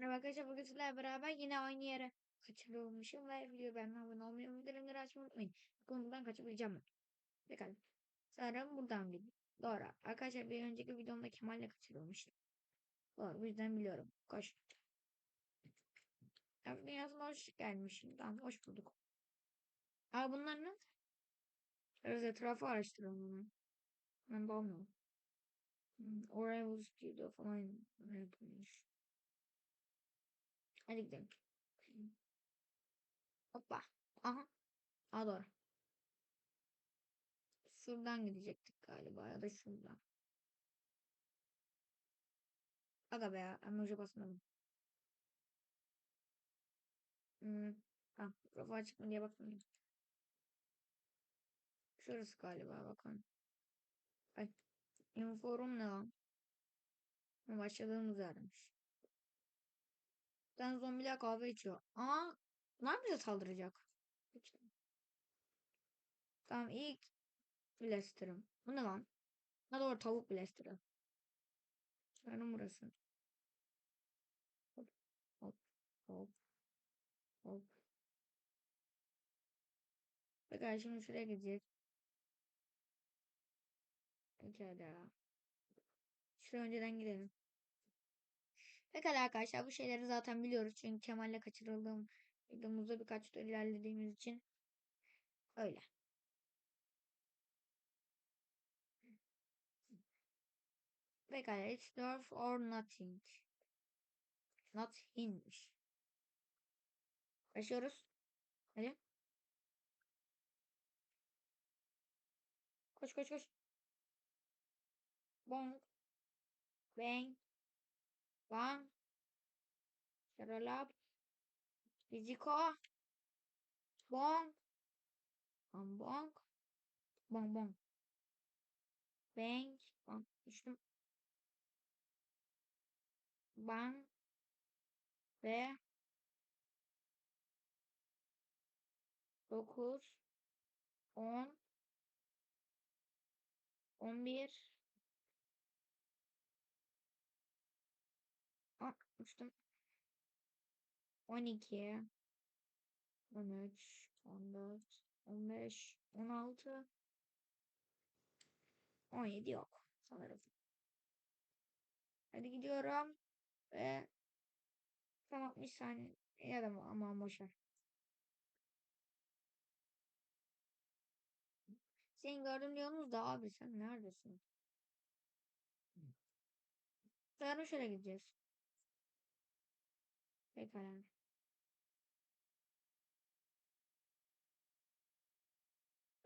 Merhaba arkadaşlar bugün sizlerle beraber yine aynı yere kaçırılmışım ve video beğenmeyi abone olmayı bildirimleri açmayı unutmayın. Bakın buradan kaçabileceğim mi? Pekala. Sanırım buradan gidiyor. Doğru. Arkadaşlar bir önceki videomda Kemal'le kaçırılmıştım. Doğru. Bu yüzden biliyorum. Koş. Ya dünyasına hoş gelmişim. Tamam hoş bulduk. Aa bunlar ne? Biraz etrafı araştıralım hemen. Ben bağımıyorum. Hmm, Oraya bu stüdyo falan yapılmış. Hadi gidelim. Hoppa. Aha. Aa doğru. Şuradan gidecektik galiba ya da şuradan. Aga be ya. Emoji basmadım. Hmm. Ha, profil açık mı diye bakmadım. Şurası galiba bakın. Ay. Inforum ne lan? Başladığımız yermiş. Tane zombiler kahve içiyor. Aa. Bunlar bize saldıracak. Tamam ilk Blaster'ım. Bu ne lan? Ha doğru tavuk Blaster'ı. Sanırım burası. Hop hop hop hop. Pekala şimdi şuraya gideceğiz. Pekala. Şuraya önceden gidelim. Pekala arkadaşlar bu şeyleri zaten biliyoruz. Çünkü Kemal'le kaçırıldığım videomuzda birkaç tur ilerlediğimiz için öyle. Pekala it's dwarf or nothing. Nothing'miş. Başlıyoruz. Hadi. Koş koş koş. Bong. Bang. Bang. Şaralap. Fiziko. Bong. Bong bong. Bong. Bang. Bang. Düştüm. Bang. Ve 9 10 11 Aa, uçtum. 12 13 14 15 16 17 yok sanırım. Hadi gidiyorum ve tam 60 saniye ya da ama boşver. Seni gördüm diyorsunuz da abi sen neredesin? Yarın şöyle gideceğiz. Pekala.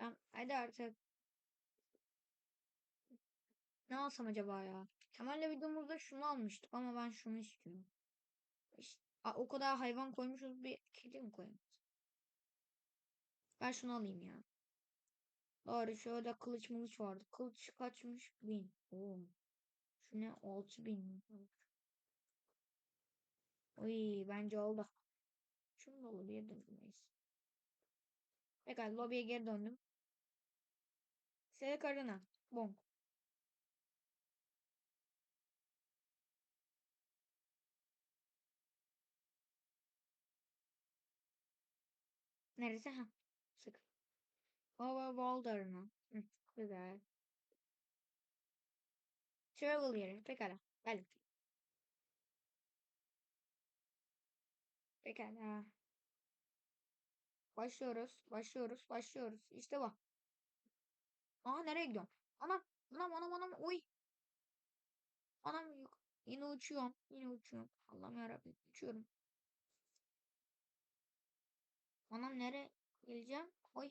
Ben hadi artık. Ne alsam acaba ya? Kemal'le videomuzda şunu almıştık ama ben şunu istiyorum. İşte, o kadar hayvan koymuşuz bir kedi mi koyalım? Ben şunu alayım ya. Doğru şöyle kılıç mılıç vardı. Kılıç kaçmış? Bin. Oo. Şu ne? Altı bin. Uy bence oldu. Şunu da lobiye dönmeyiz. Pekala lobiye geri döndüm. Sele karına. Bonk. Neresi? Ha. Sık. Hava Boulder'ına. Hı, Güzel. Travel yeri. Pekala. Geldim. Pekala. Başlıyoruz. Başlıyoruz. Başlıyoruz. İşte bu. Aa nereye gidiyorum? Anam. Anam anam anam. Uy. Anam yok. Yine uçuyorum. Yine uçuyorum. Allah'ım yarabbim. Uçuyorum. Anam nereye geleceğim? Oy.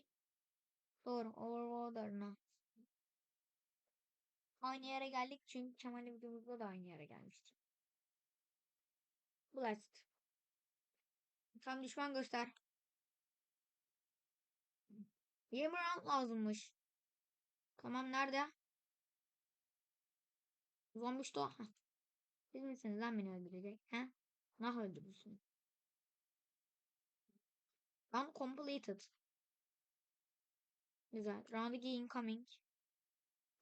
Doğru. Overwater'ına. Aynı yere geldik çünkü Kemal'le videomuzda da aynı yere gelmiştik. Blast. Tam düşman göster. 20 round lazımmış. Tamam nerede? Zombi. Heh. Siz misiniz lan beni öldürecek? He? Nah öldürürsün. Round completed. Güzel. Round 2 incoming.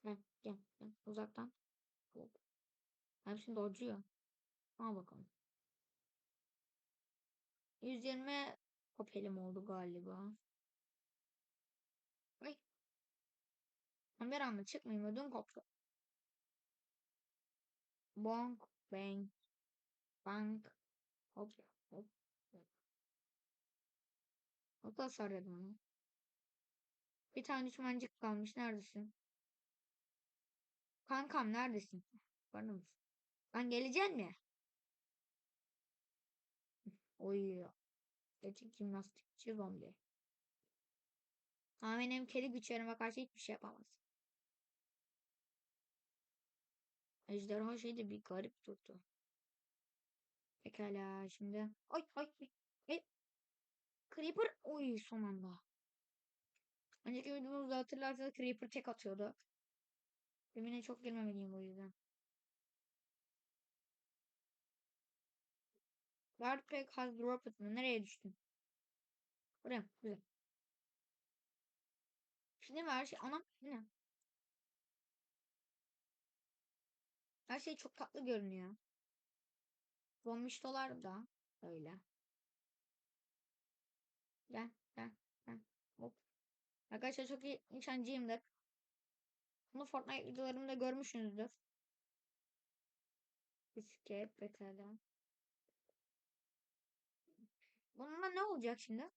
Gel gel gel. Uzaktan. Hop. Hepsini dodge'uyor. Al bakalım. 120 papelim oldu galiba. Ay. Anda çıkmayayım ödüm koptu. Bonk, bang, bank, hop, hop, hop. Da sarıyordum. Bir tane düşmancık kalmış. Neredesin? Kankam neredesin? Var mısın? Ben geleceğim mi? Oy. Gerçek jimnastikçi zombi. Benim kedi güçlerime karşı hiçbir şey yapamaz. Ejderha şey de bir garip durdu. Pekala şimdi. Ay ay ay. Creeper. Oy son anda. Önceki videomuzda hatırlarsanız Creeper tek atıyordu. Evine çok girmemeliyim o yüzden. Backpack has dropped mı? Nereye düştün? Buraya. Güzel. Şimdi her şey? Anam. Ne? Her şey çok tatlı görünüyor. Zombiştolar da öyle. Gel gel gel. Hop. Arkadaşlar çok iyi nişancıyımdır. Bunu Fortnite videolarımda görmüşsünüzdür. Escape pekala. Bununla ne olacak şimdi?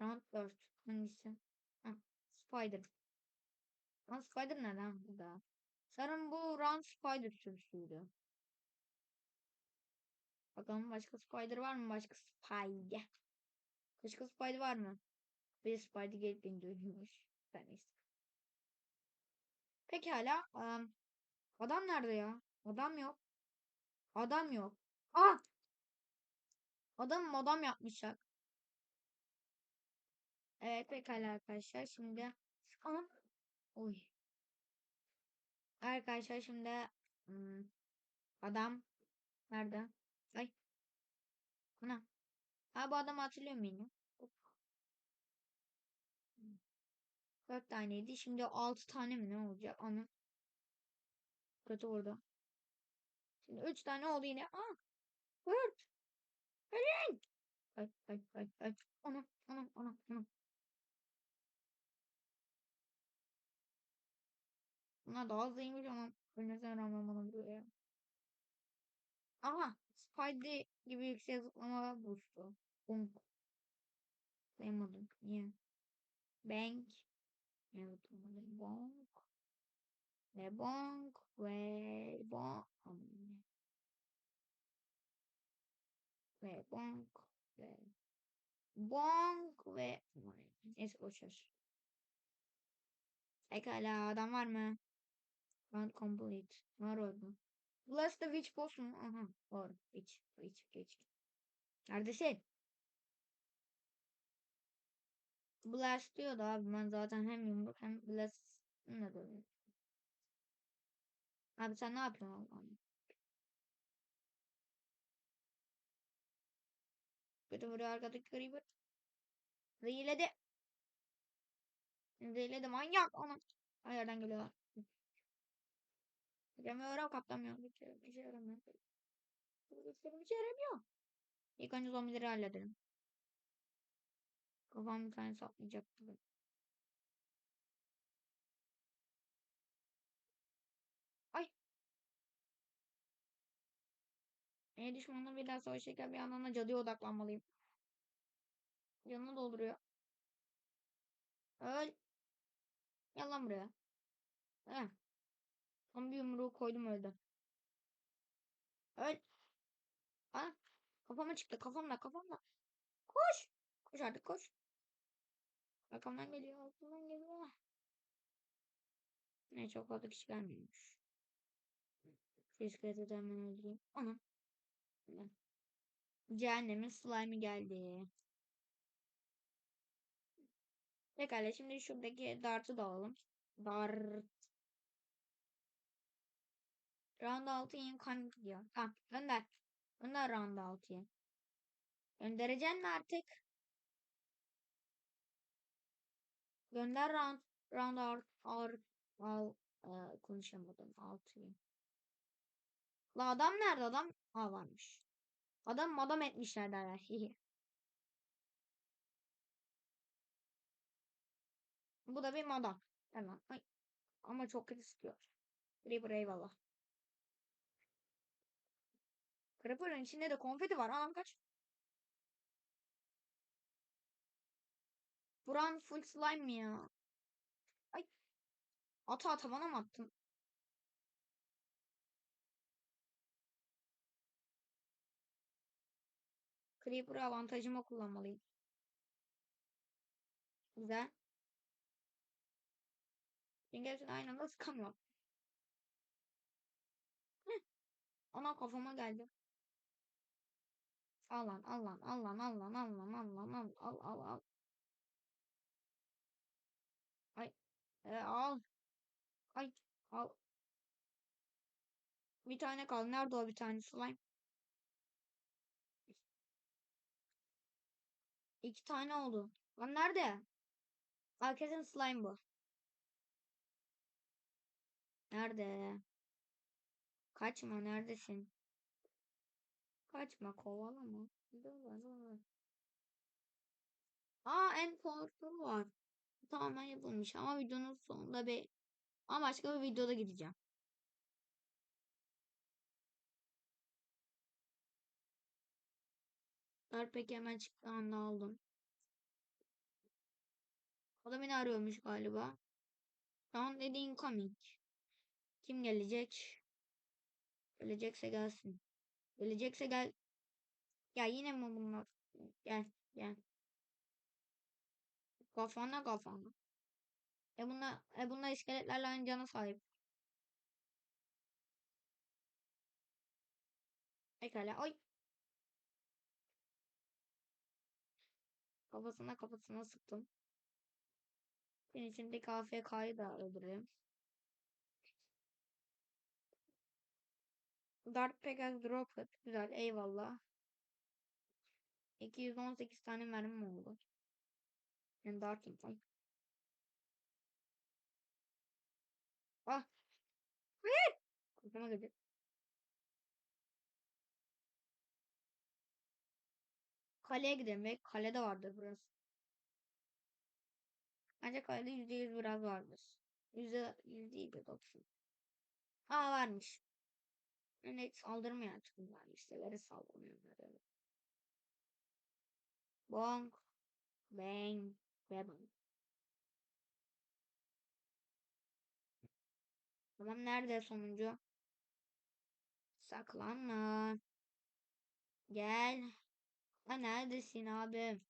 Round 4. Hangisi? Ha, Spider. Lan Spider neden burada? Sanırım bu Round Spider sürüsüydü. Bakalım başka Spider var mı? Başka Spider. Başka Spider var mı? Bir Spider gelip beni dövüyormuş. Ben neyse. Pekala. Adam nerede ya? Adam yok. Adam yok. Ah! Adam adam yapmışlar. Evet pekala arkadaşlar. Şimdi Anam. Oy. Arkadaşlar şimdi adam nerede? Ay. Ana. Ha bu adamı hatırlıyor muyum? Dört taneydi. Şimdi altı tane mi ne olacak? Ana. Kötü orada. Şimdi üç tane oldu yine. Aa. Dört. Ölün. Ay ay ay ay. Ana ana ana ana. Bunlar daha hızlıymış ama ölmesine rağmen bana vuruyor. Aha. Spidey gibi yüksek zıplama boost'u. Bonk. Sayamadım. Niye? Bank. Evet. Bonk. Ve bonk. Ve bonk. Ve bonk. Ve bonk. Ve neyse boşver. Pekala adam var mı? Round complete. Var orada. Blast the Witch boss mu? Aha. Var. Witch. Witch. Witch. Neredesin? Blast diyor da abi ben zaten hem yumruk hem blast ne böyle. Abi sen ne yapıyorsun Allah'ım? Kötü vuruyor arkadaki Creeper. Zehirledi. Zehirledi manyak ona. Ayardan geliyorlar. Yapamıyorum kaptamıyorum. Bir şey, şey şey, bir şey yaramıyor. İlk önce zombileri halledelim. Kafam bir tane saplayacaktı. E düşmanla bir daha savaşırken bir yandan da cadıya odaklanmalıyım. Canını dolduruyor. Öl. Gel lan buraya. Heh. Tam bir yumruğu koydum öldü. Öl. Ha? Kafama çıktı. Kafamla kafamla. Koş. Koş artık koş. Arkamdan geliyor. Arkamdan geliyor. Ne çok fazla kişi gelmiyormuş. Şu iskeleti de hemen öldüreyim. Anam. Cehennemin slime'ı geldi. Pekala şimdi şuradaki dartı da alalım. Dart. Round 6 yeni kan gidiyor. Tamam gönder. Gönder round 6'ya. Göndereceksin mi artık? Gönder round round art art al e, konuşamadım 6'yı. La adam nerede adam? Ha varmış. Adam madam etmişler derler. Hihi. Bu da bir madam. Hemen. Ay. Ama çok kötü sıkıyor. Creeper eyvallah. Creeper'ın içinde de konfeti var. Anam kaç. Buran full slime mi ya? Ay. Ata ata mı attın? Creeper'ı avantajıma kullanmalıyım. Güzel. Çünkü hepsini aynı anda sıkamıyorum. Ana kafama geldi. Al lan al lan al lan al al al al. Ay. E, al. Ay. Al. Bir tane kaldı. Nerede o bir tane slime? İki tane oldu. Lan nerede? Herkesin slime bu. Nerede? Kaçma neredesin? Kaçma kovalama. Aa en korktuğum var. Tamamen yapılmış ama videonun sonunda bir ama başka bir videoda gideceğim. Peki hemen çıktı anda aldım. O da beni arıyormuş galiba. Tamam dediğin coming. Kim gelecek? Gelecekse gelsin. Gelecekse gel. Ya yine mi bunlar? Gel gel. Kafana kafana. E bunlar, e bunlar iskeletlerle aynı cana sahip. Pekala. Oy. Kafasına kafasına sıktım. Senin içindeki AFK'yı da öldüreyim. Dark Pegasus Rocket. Güzel. Eyvallah. 218 tane mermim oldu. Yani Ay. Ah. Hayır. Kafama girdi. Kaleye gidelim ve kalede vardır burası. Bence kalede %100 biraz vardır. Yüzde yüz değil de doksan. Aa varmış. Yani saldırmıyor artık bunlar. Listeleri saldırmıyorlar. Evet. Bonk. Bang. Ve. Tamam nerede sonuncu? Saklanma. Gel. Ha neredesin abi?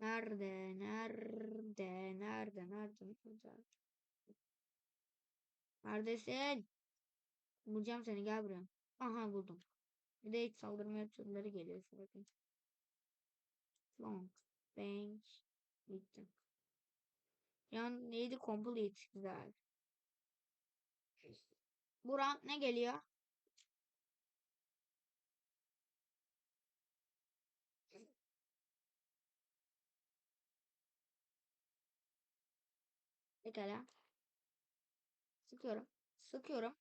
Nerede? Nerede? Nerede? Nerede? Nerede? Neredesin? Bulacağım seni gel buraya. Aha buldum. Bir de hiç saldırmaya türleri geliyor sürekli. Long. Bang. Bitti. Yani neydi? Complete. Güzel. Bu rank ne geliyor? Pekala. Sıkıyorum. Sıkıyorum.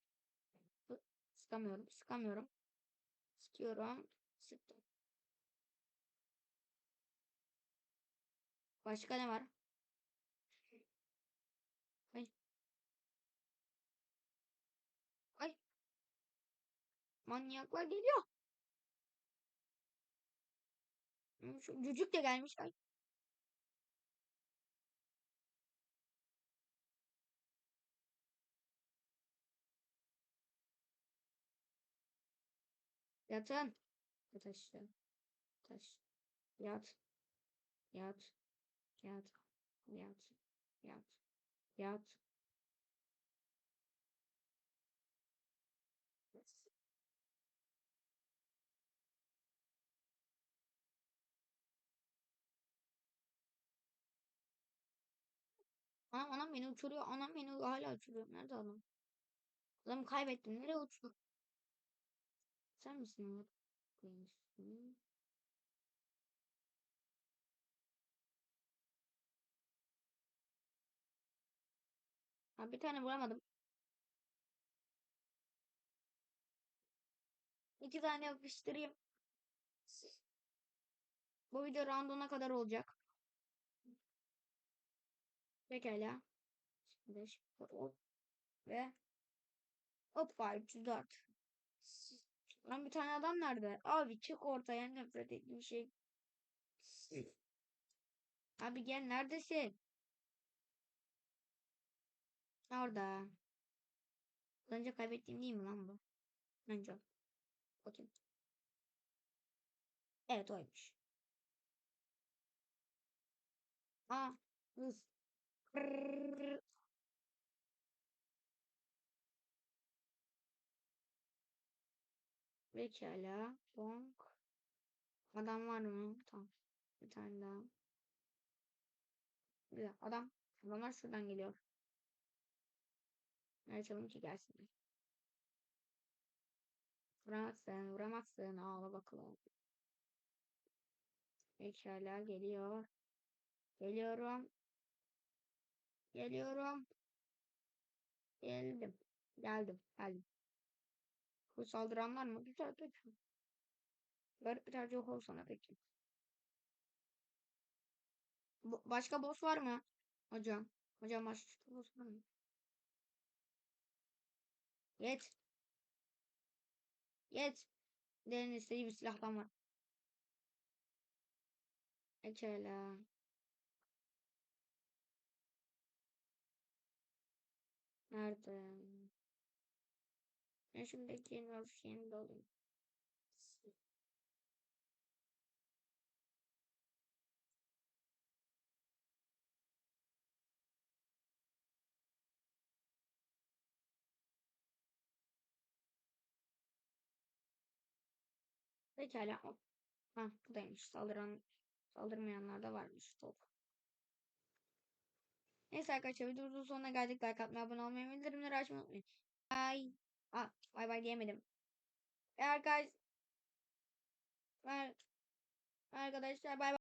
Sıkamıyorum. Sıkamıyorum. Sıkıyorum. Sıktım. Başka ne var? Ay. Ay. Manyaklar geliyor. Şu cücük de gelmiş. Ay. Yatın. Yat aşağı. Taş. Yat. Yat. Yat. Yat. Yat. Yat. Anam anam beni uçuruyor. Anam beni hala uçuruyor. Nerede adam? Adamı kaybettim. Nereye uçtu? Sen misin o? Ha, bir tane vuramadım. iki tane yapıştırayım. Bu video rounduna kadar olacak. Pekala. Şimdi şu- hop. Ve hoppa 304. Lan bir tane adam nerede? Abi çık ortaya nefret ettiğim şey. Abi gel neredesin? Orada. Önce kaybettiğim değil mi lan bu? Önce. Bakayım. Evet oymuş. Aa. Hız. Pekala. Bonk. Adam var mı? Tamam. Bir tane daha. Dakika, adam. Adamlar şuradan geliyor. Ne açalım ki gelsin. Vuramazsın, vuramazsın. Ağla bakalım. Pekala geliyor. Geliyorum. Geliyorum. Geldim. Geldim. Geldim. Bu saldıranlar mı? Güzel peki. Garip bir tercih olsana peki. Bu- başka boss var mı? Hocam. Hocam başka boss var mı? Yet. Yet. Derin istediği bir silahtan var. Pekala. Nerede? Ben şimdi. Şeyini de alayım. Pekala. Ha buradaymış. Saldıran saldırmayanlar da varmış. Top. Neyse arkadaşlar videomuzun sonuna geldik. Like atmayı, abone olmayı, bildirimleri açmayı unutmayın. Bye. Aa, bye bye diyemedim. Ve arkadaş... Arkadaşlar bye bye.